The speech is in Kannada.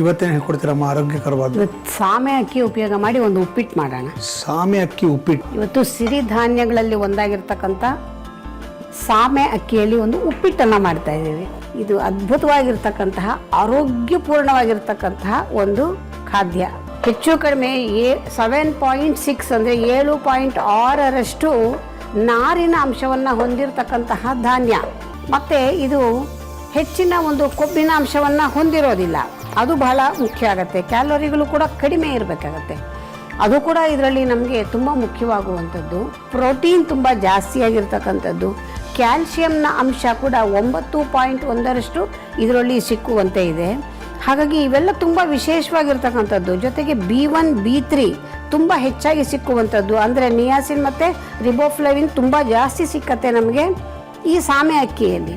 ಇವತ್ತೇನು ಹೇಳ್ಕೊಡ್ತೀರಮ್ಮ ಆರೋಗ್ಯಕರವಾದ ಸಾಮೆ ಅಕ್ಕಿ ಉಪಯೋಗ ಮಾಡಿ ಒಂದು ಉಪ್ಪಿಟ್ಟು ಮಾಡೋಣ. ಸಾಮೆ ಅಕ್ಕಿ ಉಪ್ಪಿಟ್ಟು. ಇವತ್ತು ಸಿರಿಧಾನ್ಯಗಳಲ್ಲಿ ಒಂದಾಗಿರ್ತಕ್ಕಂಥ ಸಾಮೆ ಅಕ್ಕಿಯಲ್ಲಿ ಒಂದು ಉಪ್ಪಿಟ್ಟನ್ನು ಮಾಡ್ತಾ ಇದ್ದೀವಿ. ಇದು ಅದ್ಭುತವಾಗಿರ್ತಕ್ಕಂತಹ ಆರೋಗ್ಯಪೂರ್ಣವಾಗಿರ್ತಕ್ಕಂತಹ ಒಂದು ಖಾದ್ಯ. ಹೆಚ್ಚು ಕಡಿಮೆ ಏ ಸೆವೆನ್ ಪಾಯಿಂಟ್ ಸಿಕ್ಸ್ ಅಂದರೆ ಏಳು ಪಾಯಿಂಟ್ ಆರರಷ್ಟು ನಾರಿನ ಅಂಶವನ್ನು ಹೊಂದಿರತಕ್ಕಂತಹ ಧಾನ್ಯ. ಮತ್ತು ಇದು ಹೆಚ್ಚಿನ ಒಂದು ಕೊಬ್ಬಿನ ಅಂಶವನ್ನು ಹೊಂದಿರೋದಿಲ್ಲ. ಅದು ಬಹಳ ಮುಖ್ಯ ಆಗುತ್ತೆ. ಕ್ಯಾಲೋರಿಗಳು ಕೂಡ ಕಡಿಮೆ ಇರಬೇಕಾಗತ್ತೆ. ಅದು ಕೂಡ ಇದರಲ್ಲಿ ನಮಗೆ ತುಂಬ ಮುಖ್ಯವಾಗುವಂಥದ್ದು. ಪ್ರೋಟೀನ್ ತುಂಬ ಜಾಸ್ತಿಯಾಗಿರ್ತಕ್ಕಂಥದ್ದು ಕ್ಯಾಲ್ಸಿಯಂನ ಅಂಶ ಕೂಡ ಒಂಬತ್ತು ಪಾಯಿಂಟ್ ಒಂದರಷ್ಟು ಇದರಲ್ಲಿ ಸಿಕ್ಕುವಂತೆ ಇದೆ. ಹಾಗಾಗಿ ಇವೆಲ್ಲ ತುಂಬ ವಿಶೇಷವಾಗಿರ್ತಕ್ಕಂಥದ್ದು. ಜೊತೆಗೆ ಬಿ ಒನ್, ಬಿ ತ್ರೀ ತುಂಬ ಹೆಚ್ಚಾಗಿ ಸಿಕ್ಕುವಂಥದ್ದು. ಅಂದರೆ ನಿಯಾಸಿನ್ ಮತ್ತು ರಿಬೋಫ್ಲವಿನ್ ತುಂಬ ಜಾಸ್ತಿ ಸಿಕ್ಕತ್ತೆ ನಮಗೆ ಈ ಸಾಮೆ ಅಕ್ಕಿಯಲ್ಲಿ.